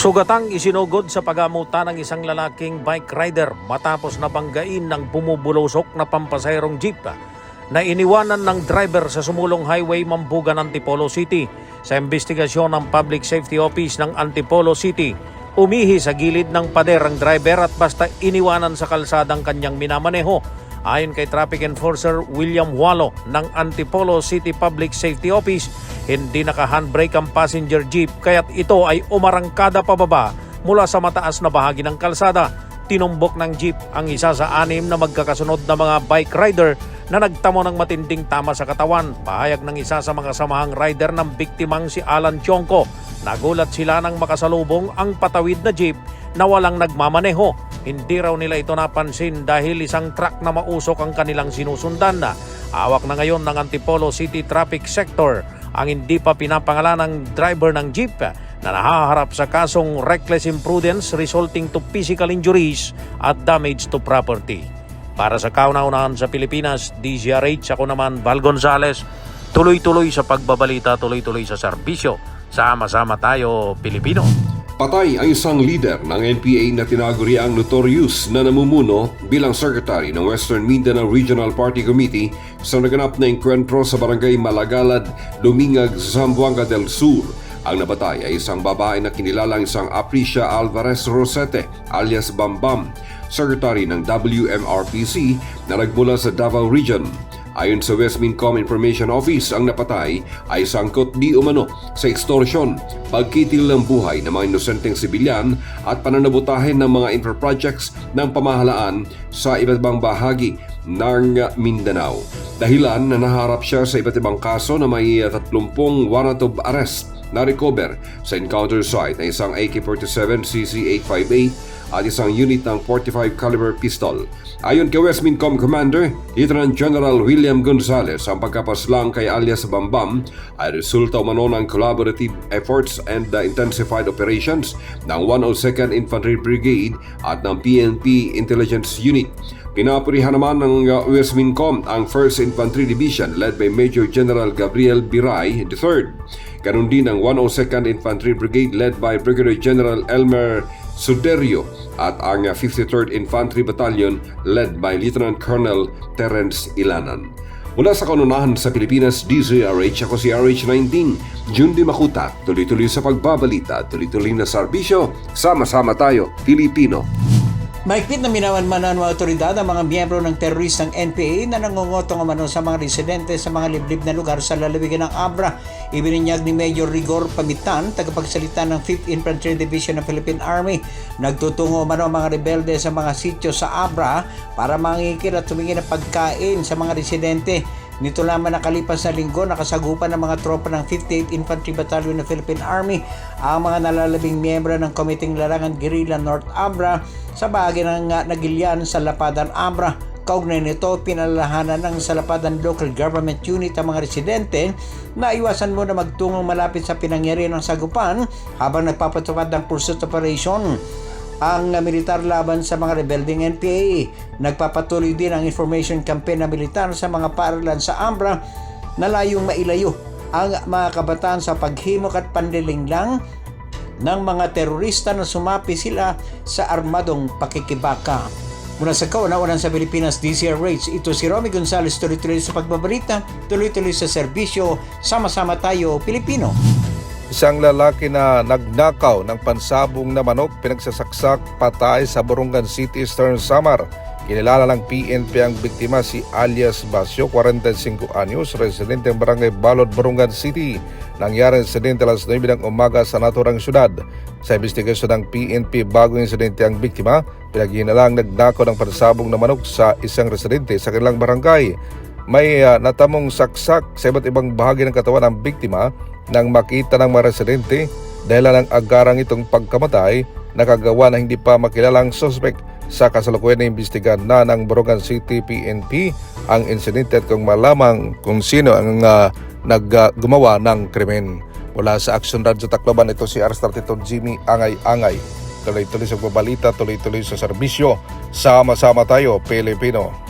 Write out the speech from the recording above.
Sugatang isinugod sa pagamutan ng isang lalaking bike rider matapos nabanggain ng bumubulusok na pampasayrong jeep na iniwanan ng driver sa sumulong highway Mambugan, Antipolo City. Sa investigasyon ng Public Safety Office ng Antipolo City, umihi sa gilid ng pader ang driver at basta iniwanan sa kalsadang kanyang minamaneho. Ayon kay Traffic Enforcer William Walo ng Antipolo City Public Safety Office, hindi naka-handbrake ang passenger jeep kaya't ito ay umarangkada pababa mula sa mataas na bahagi ng kalsada. Tinumbok ng jeep ang isa sa anim na magkakasunod na mga bike rider na nagtamo ng matinding tama sa katawan. Pahayag ng isa sa mga samahang rider ng biktimang si Alan Chongko. Nagulat sila nang makasalubong ang patawid na jeep na walang nagmamaneho. Hindi raw nila ito napansin dahil isang truck na mausok ang kanilang sinusundan na. Awak na ngayon ng Antipolo City Traffic Sector ang hindi pa pinapangalan ng driver ng jeep na nahaharap sa kasong reckless imprudence resulting to physical injuries at damage to property. Para sa kauna-unahan sa Pilipinas, DZRH, ako naman Val Gonzales, tuloy-tuloy sa pagbabalita, tuloy-tuloy sa serbisyo. Sama-sama tayo, Pilipino. Patay ang isang leader ng NPA na tinaguriang notorious na namumuno bilang secretary ng Western Mindanao Regional Party Committee sa naganap na enkwentro sa barangay Malagalad, Lumingag, Zamboanga del Sur. Ang nabatay ay isang babae na kinilalang isang Apricia Alvarez Rosete alias Bambam, secretary ng WMRPC na nagmula sa Davao Region. Ayon sa Westmincom Information Office, ang napatay ay sangkot di umano sa extortion, pagkitil ng buhay ng mga inosenteng sibilyan at pananabutahin ng mga infra projects ng pamahalaan sa iba't ibang bahagi ng Mindanao. Dahilan na naharap siya sa iba't ibang kaso na may 30 warrant of arrest na recover sa encounter site ng isang AK-47 CC-858 at isang unit ng 45 caliber pistol. Ayon kay Westmincom Commander, Lieutenant General William Gonzales, ang pagkapaslang kay alias Bambam ay resulta umano ng collaborative efforts and the intensified operations ng 102nd Infantry Brigade at ng PNP Intelligence Unit. Pinapurihan naman ng uh, Westmincom ang 1st Infantry Division led by Major General Gabriel Biray III. Ganun din ang 102nd Infantry Brigade led by Brigadier General Elmer Suderio at ang 53rd Infantry Battalion led by Lieutenant Colonel Terence Ilanan. Mula sa kanunahan sa Pilipinas, DZRH, ako si RH19, Jundi Makuta, tuloy-tuloy sa pagbabalita, tuloy-tuloy na serbisyo, sama-sama tayo, Pilipino. Mahigpit na minawanmanan ng mga otoridad ang mga miyembro ng teroristang NPA na nangungotong umano sa mga residente sa mga liblib na lugar sa lalawigan ng Abra. Ibininyag ni Major Rigor Pamitan, tagapagsalita ng 5th Infantry Division ng Philippine Army. Nagtutungo umano ang mga rebelde sa mga sityo sa Abra para mangikir at tumingi ng pagkain sa mga residente. Nito lamang nakalipas na linggo, nakasagupan ng mga tropa ng 58th Infantry Battalion ng Philippine Army ang mga nalalabing miyembro ng Komiteng Larangan Guerrilla North Abra sa bahagi ng uh, Nagilian sa Lapadan Abra. Kaugnay nito, pinalalahanan ng Salapadan Local Government Unit ang mga residente na iwasan mo na magtungong malapit sa pinangyarihan ng sagupan habang nagpapatupad ng pursuit operation ang militar laban sa mga rebelding NPA. Nagpapatuloy din ang information campaign ng militar sa mga paaralan sa Ambra na layong mailayo ang mga kabataan sa paghimok at panlilinglang ng mga terorista na sumapi sila sa armadong pakikibaka. Mula sa kauna-unan sa Pilipinas, DCRH, ito si Romy Gonzales, tuloy-tuloy sa pagbabalita, tuloy-tuloy sa serbisyo, sama-sama tayo, Pilipino. Isang lalaki na nagnakaw ng pansabong na manok pinagsasaksak patay sa Borongan City, Eastern Samar. Kinilala ng PNP ang biktima si alias Basyo, 45 anyos, residente ng barangay Balod, Borongan City. Nangyari ang insidente alas 9 ng umaga sa naturang syudad. Sa investigasyon ng PNP bago insidente ang biktima, pinaghinalang nagnakaw ng pansabong na manok sa isang residente sa kanilang barangay. May uh, natamong saksak sa iba't ibang bahagi ng katawan ng biktima nang makita ng mga residente dahil ng agarang itong pagkamatay nakagawa na hindi pa makilalang suspect sa kasalukuyan na imbestigan na ng Borongan City PNP ang insidente at kung malamang kung sino ang uh, naggumawa ng krimen. Mula sa Action Radyo Tacloban, ito si R32 Jimmy Angay-Angay. Tuloy-tuloy sa babalita, tuloy-tuloy sa serbisyo. Sama-sama tayo, Pilipino.